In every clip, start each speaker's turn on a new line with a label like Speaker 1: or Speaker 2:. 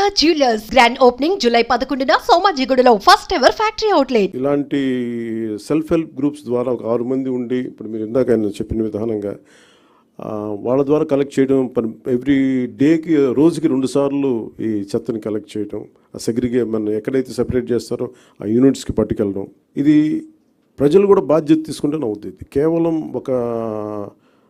Speaker 1: Golconda jewellers grand opening July పదకొండున సోమాజిగూడలో first ever factory outlet
Speaker 2: ఇలాంటి సెల్ఫ్ హెల్ప్ గ్రూప్స్ ద్వారా ఒక ఆరు మంది ఉండి ఇప్పుడు మీరు ఇందాక ఆయన చెప్పిన విధానంగా వాళ్ళ ద్వారా కలెక్ట్ చేయడం ఎవ్రీ డేకి రోజుకి రెండు సార్లు ఈ చెత్తని కలెక్ట్ చేయడం ఆ సెగ్రిగే మనం ఎక్కడైతే సెపరేట్ చేస్తారో ఆ యూనిట్స్కి పట్టుకెళ్ళడం. ఇది ప్రజలు కూడా బాధ్యత తీసుకుంటే అవుతుంది కేవలం ఒక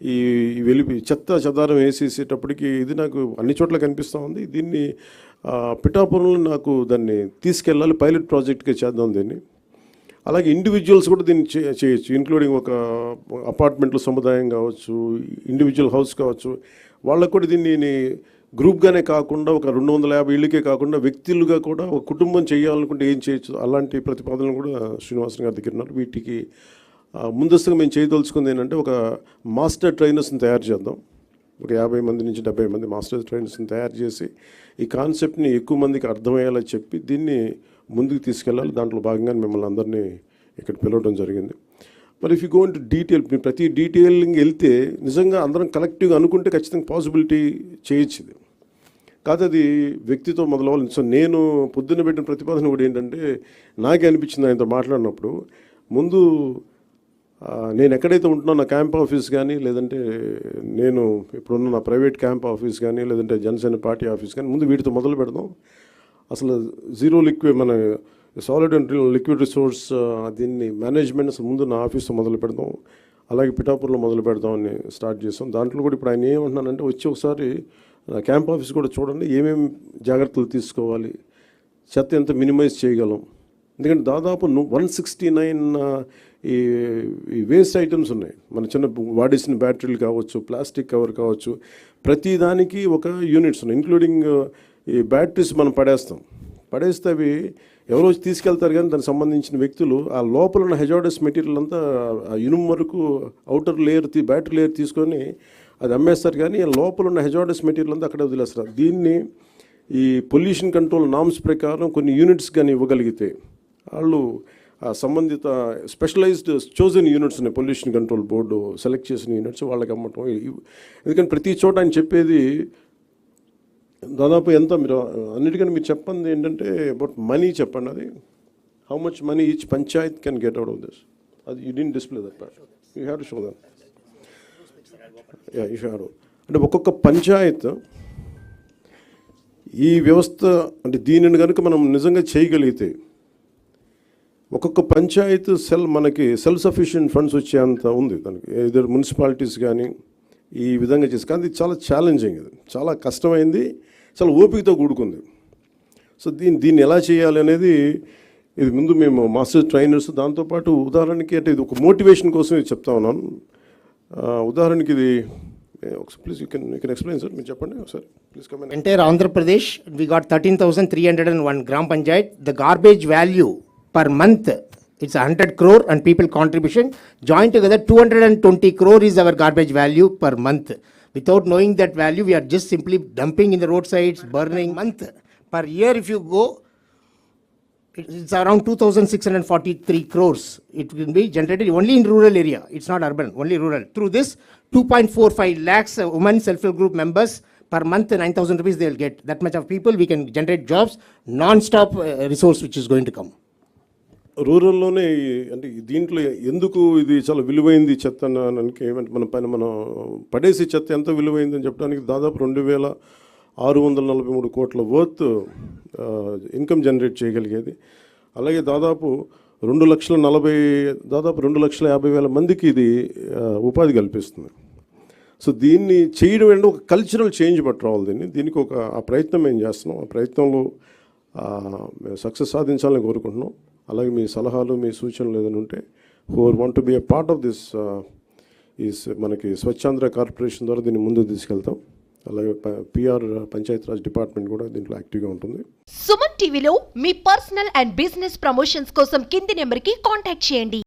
Speaker 2: ఈ వెలిపి చెత్త చెదారం వేసేసేటప్పటికి ఇది నాకు అన్ని చోట్ల కనిపిస్తూ ఉంది. దీన్ని పిఠాపురంలో నాకు దాన్ని తీసుకెళ్ళాలి పైలట్ ప్రాజెక్ట్గా చేద్దాం దీన్ని. అలాగే ఇండివిజువల్స్ కూడా దీన్ని చేయొచ్చు ఇంక్లూడింగ్ ఒక అపార్ట్మెంట్లో సముదాయం కావచ్చు ఇండివిజువల్ హౌస్ కావచ్చు. వాళ్ళకు కూడా దీన్ని గ్రూప్గానే కాకుండా ఒక రెండు వందల యాభై ఇళ్ళకే కాకుండా వ్యక్తులుగా కూడా ఒక కుటుంబం చేయాలనుకుంటే ఏం చేయొచ్చు? అలాంటి ప్రతిపాదనలు కూడా శ్రీనివాసన్ గారి దగ్గర ఉన్నారు. వీటికి ముందస్తుగా మేము చేయదలుచుకుంది ఏంటంటే ఒక మాస్టర్ ట్రైనర్స్ని తయారు చేద్దాం. ఒక యాభై మంది నుంచి డెబ్బై మంది మాస్టర్ ట్రైనర్స్ని తయారు చేసి ఈ కాన్సెప్ట్ని ఎక్కువ మందికి అర్థమయ్యేలా చెప్పి దీన్ని ముందుకు తీసుకెళ్ళాలి. దాంట్లో భాగంగా మిమ్మల్ని అందరినీ ఇక్కడ పిలవడం జరిగింది. మరి if you gone to detail ప్రతి డీటెయిలింగ్ వెళ్తే నిజంగా అందరం కలెక్టివ్గా అనుకుంటే ఖచ్చితంగా పాసిబిలిటీ చేయొచ్చు ఇది. కాదు అది వ్యక్తితో మొదలవ్వాలి. సో నేను పొద్దున్న పెట్టిన ప్రతిపాదన కూడా ఏంటంటే నాకే అనిపించింది ఆయనతో మాట్లాడినప్పుడు ముందు నేను ఎక్కడైతే ఉంటున్నా నా క్యాంప్ ఆఫీస్ కానీ లేదంటే నేను ఇప్పుడున్న నా ప్రైవేట్ క్యాంప్ ఆఫీస్ కానీ లేదంటే జనసేన పార్టీ ఆఫీస్ కానీ ముందు వీటితో మొదలు పెడదాం. అసలు జీరో లిక్విడ్ మన సాలిడ్ అండ్ లిక్విడ్ రిసోర్స్ దీన్ని మేనేజ్మెంట్ అసలు ముందు నా ఆఫీస్తో మొదలు పెడదాం. అలాగే పిఠాపూర్లో మొదలు పెడదామని స్టార్ట్ చేస్తాం దాంట్లో కూడా ఇప్పుడు ఆయన ఏమంటున్నానంటే వచ్చి ఒకసారి క్యాంప్ ఆఫీస్ కూడా చూడండి ఏమేమి జాగ్రత్తలు తీసుకోవాలి చెత్త ఎంత మినిమైజ్ చేయగలం. ఎందుకంటే దాదాపు వన్ సిక్స్టీ నైన్ ఈ ఈ వేస్ట్ ఐటమ్స్ ఉన్నాయి. మన చిన్న వాడేసిన బ్యాటరీలు కావచ్చు ప్లాస్టిక్ కవర్ కావచ్చు ప్రతి దానికి ఒక యూనిట్స్ ఉన్నాయి. ఇంక్లూడింగ్ ఈ బ్యాటరీస్ మనం పడేస్తాం. పడేస్తే అవి ఎవరో తీసుకెళ్తారు కానీ దానికి సంబంధించిన వ్యక్తులు ఆ లోపల ఉన్న హెజార్డస్ మెటీరియల్ అంతా ఆ ఇనుము వరకు అవుటర్ లేయర్ తీ బ్యాటరీ లేయర్ తీసుకొని అది అమ్మేస్తారు కానీ ఆ లోపల ఉన్న హెజార్డస్ మెటీరియల్ అంతా అక్కడే వదిలేస్తారు. దీన్ని ఈ పొల్యూషన్ కంట్రోల్ నామ్స్ ప్రకారం కొన్ని యూనిట్స్ కానీ ఇవ్వగలిగితే వాళ్ళు సంబంధిత స్పెషలైజ్డ్ చోజన్ యూనిట్స్ ఉన్నాయి పొల్యూషన్ కంట్రోల్ బోర్డు సెలెక్ట్ చేసిన యూనిట్స్ వాళ్ళకి అమ్మటం. ఎందుకంటే ప్రతి చోట ఆయన చెప్పేది దాదాపు ఎంత మీరు అన్నిటికన్నా మీరు చెప్పండి ఏంటంటే అబౌట్ మనీ చెప్పండి అది. How much money each panchayat can get out of this అది you didn't display that you have to show that yeah you have అంటే ఒక్కొక్క పంచాయత్ ఈ వ్యవస్థ అంటే దీనిని కనుక మనం నిజంగా చేయగలిగితే ఒక్కొక్క పంచాయత్ సెల్ మనకి సెల్ఫ్ సఫిషియెంట్ ఫండ్స్ వచ్చేంత ఉంది. దానికి ఇద్దరు మున్సిపాలిటీస్ కానీ ఈ విధంగా చేసి కానీ ఇది చాలా ఛాలెంజింగ్ ఇది. చాలా కష్టమైంది చాలా ఓపికతో కూడుకుంది. సో దీన్ని దీన్ని ఎలా చేయాలి అనేది ఇది ముందు మేము మాస్టర్ ట్రైనర్స్ దాంతోపాటు ఉదాహరణకి అంటే ఇది ఒక మోటివేషన్ కోసం ఇది చెప్తా ఉన్నాను. ఉదాహరణకి ఇది please you can you can explain sir మీరు చెప్పండి ఒకసారి. Please comment
Speaker 3: Entire Andhra Pradesh, we got 13,301 gram panchayat. The garbage value per month, it's 100 crore and people contribution. Joined together, 220 crore is our garbage value per month. Without knowing that value, we are just simply dumping in the roadsides, burning month. Per year, if you go, it's around 2,643 crores. It will be generated only in rural area. It's not urban, only rural. Through this, 2.45 lakhs uh, women self-help group members per month, 9,000 rupees they'll get. That much of people, we can generate jobs, non-stop uh, resource which is going to come.
Speaker 2: రూరల్లోనే అంటే దీంట్లో ఎందుకు ఇది చాలా విలువైంది చెత్త అనడానికి ఏమంటే మన పైన మనం పడేసి చెత్త ఎంత విలువైంది అని చెప్పడానికి దాదాపు రెండు వేల ఆరు వందల నలభై మూడు కోట్ల వర్త్ ఇన్కమ్ జనరేట్ చేయగలిగేది. అలాగే దాదాపు రెండు లక్షల నలభై దాదాపు రెండు లక్షల యాభై వేల మందికి ఇది ఉపాధి కల్పిస్తుంది. సో దీన్ని చేయడం అంటే ఒక కల్చరల్ చేంజ్ పట్టుకోవాలి దీన్ని. దీనికి ఒక ఆ ప్రయత్నం మేము చేస్తున్నాం? ఆ ప్రయత్నంలో సక్సెస్ సాధించాలని కోరుకుంటున్నాం. అలాగే మీ సలహాలు మీ సూచనలు ఏదైనా ఉంటే హోర్ want to be a part of this ఈ మనకి స్వచ్ఛాంధ్ర కార్పొరేషన్ ద్వారా దీన్ని ముందుకు తీసుకెళ్తాం. అలాగే పిఆర్ పంచాయతీరాజ్ డిపార్ట్మెంట్ కూడా దీంట్లో యాక్టివ్గా ఉంటుంది.
Speaker 1: సుమన్ టీవీలో మీ పర్సనల్ అండ్ బిజినెస్ ప్రమోషన్స్ కోసం కింది నెంబర్కి కాంటాక్ట్ చేయండి.